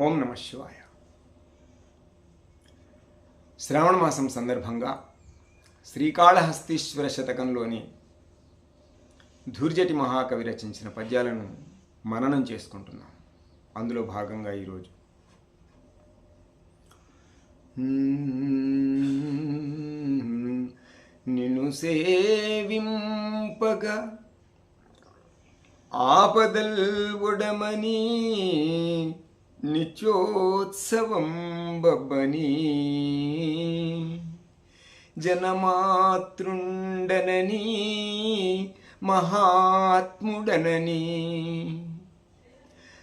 ఓం నమ శివాయ. శ్రావణ మాసం సందర్భంగా శ్రీకాళహస్తీశ్వర శతకంలోని ధూర్జటి మహాకవి రచించిన పద్యాలను మననం చేసుకుంటున్నాం. అందులో భాగంగా ఈరోజు. నిన్ను సేవింపగ ఆపదల్ ఉడమని నిత్యోత్సవం బబ్బని. జనమాతృండనని మహాత్ముడనని.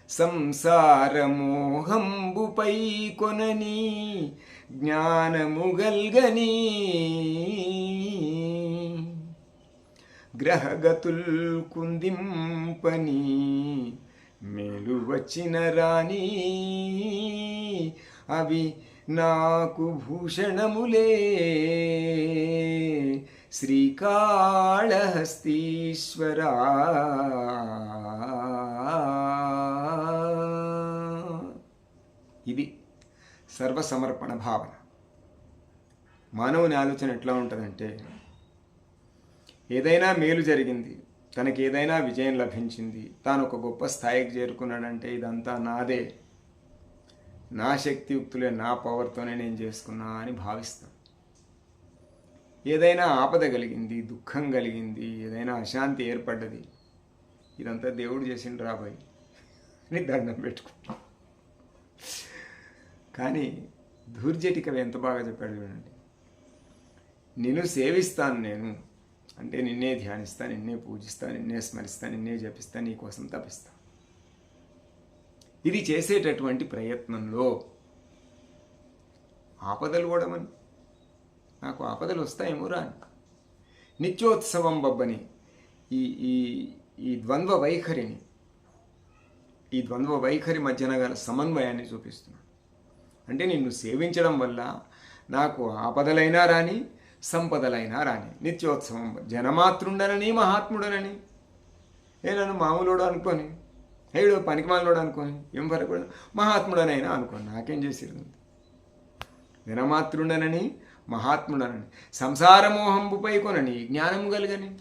సంసారమోహంబుపై కొనని జ్ఞానముగల్గని గ్రహగతుల్ కుందింపని మేలు వచ్చిన రాణి. అవి నాకు భూషణములే. శ్రీకాళహస్తీశ్వరా. ఇది సర్వసమర్పణ భావన. మానవుని ఆలోచన ఎట్లా ఉంటుందంటే ఏదైనా మేలు జరిగింది తనకి ఏదైనా విజయం లభించింది. తాను ఒక గొప్ప స్థాయికి చేరుకున్నాడంటే ఇదంతా నాదే. నా శక్తియుక్తులే నా పవర్తోనే నేను చేసుకున్నా అని భావిస్తాను ఏదైనా ఆపద కలిగింది దుఃఖం కలిగింది ఏదైనా అశాంతి ఏర్పడ్డది ఇదంతా దేవుడు చేసిండు రాబాయి అని దండం పెట్టుకుంటాం. కానీ ధూర్జటి కవి ఎంత బాగా చెప్పాడు చూడండి. నిన్ను సేవిస్తాను నేను అంటే నిన్నే ధ్యానిస్తా నిన్నే పూజిస్తా నిన్నే స్మరిస్తా నిన్నే జపిస్తా నీ కోసం తపిస్తా. ఇది చేసేటటువంటి ప్రయత్నంలో ఆపదలు కూడమని నాకు ఆపదలు వస్తాయేమో రా నిత్యోత్సవం బబ్బని ఈ ఈ ఈ ద్వంద్వ వైఖరిని ఈ ద్వంద్వ వైఖరి మధ్యన గల సమన్వయాన్ని చూపిస్తున్నాను అంటే నిన్ను సేవించడం వల్ల నాకు ఆపదలైనా రాని సంపదలైనా రాని నిత్యోత్సవం జనమాతృండనని మహాత్ముడనని ఏ నన్ను మామూలుడు అనుకొని ఏడో పనికిమాలోడు అనుకొని ఏం ఫరకూడదు మహాత్ముడనైనా అనుకోని. నాకేం చేసేది జనమాతృండనని మహాత్ముడనని సంసారమోహంబుపై కొనని జ్ఞానము కలగని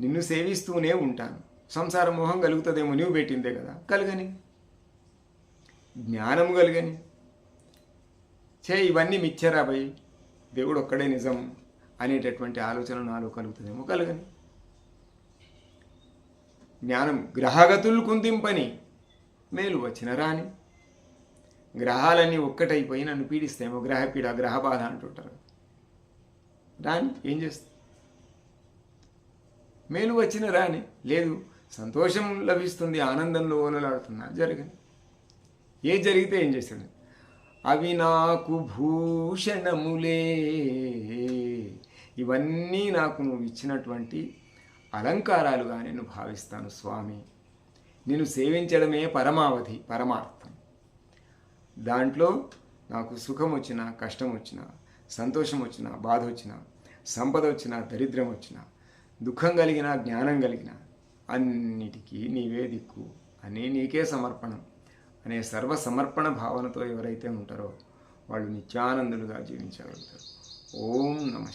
నిన్ను సేవిస్తూనే ఉంటాను. సంసార మోహం కలుగుతుందేమో నువ్వు పెట్టిందే కదా. కలగని జ్ఞానము కలగని చే ఇవన్నీ మిచ్చారా భయ్? దేవుడు ఒక్కడే నిజం అనేటటువంటి ఆలోచన నాలో కలుగుతుందేమో కలగని జ్ఞానం గ్రహగతులు కుందింపని మేలు వచ్చిన రాని. గ్రహాలన్నీ ఒక్కటైపోయి నన్ను పీడిస్తేమో గ్రహపీడ గ్రహ బాధ అంటుంటారు. రాని ఏం చేస్తా? మేలు వచ్చిన రాని. లేదు సంతోషం లభిస్తుంది ఆనందంలో ఓలలాడుతున్నా. జరగని. ఏ జరిగితే ఏం చేస్తుంది అవి నాకు భూషణములే. ఇవన్నీ నాకు నువ్వు ఇచ్చినటువంటి అలంకారాలుగా నేను భావిస్తాను స్వామి. నేను సేవించడమే పరమావధి పరమార్థం. దాంట్లో నాకు సుఖం వచ్చినా కష్టం వచ్చినా సంతోషం వచ్చినా బాధ వచ్చినా సంపద వచ్చినా దరిద్రం వచ్చినా దుఃఖం కలిగినా జ్ఞానం కలిగిన అన్నిటికీ నీవే దిక్కు అని నీకే సమర్పణం. అనే సర్వ సమర్పణ భావనతో ఎవరైతే ఉంటారో వాళ్ళు నిత్యానందులుగా జీవించగలుగుతారు. ఓం నమ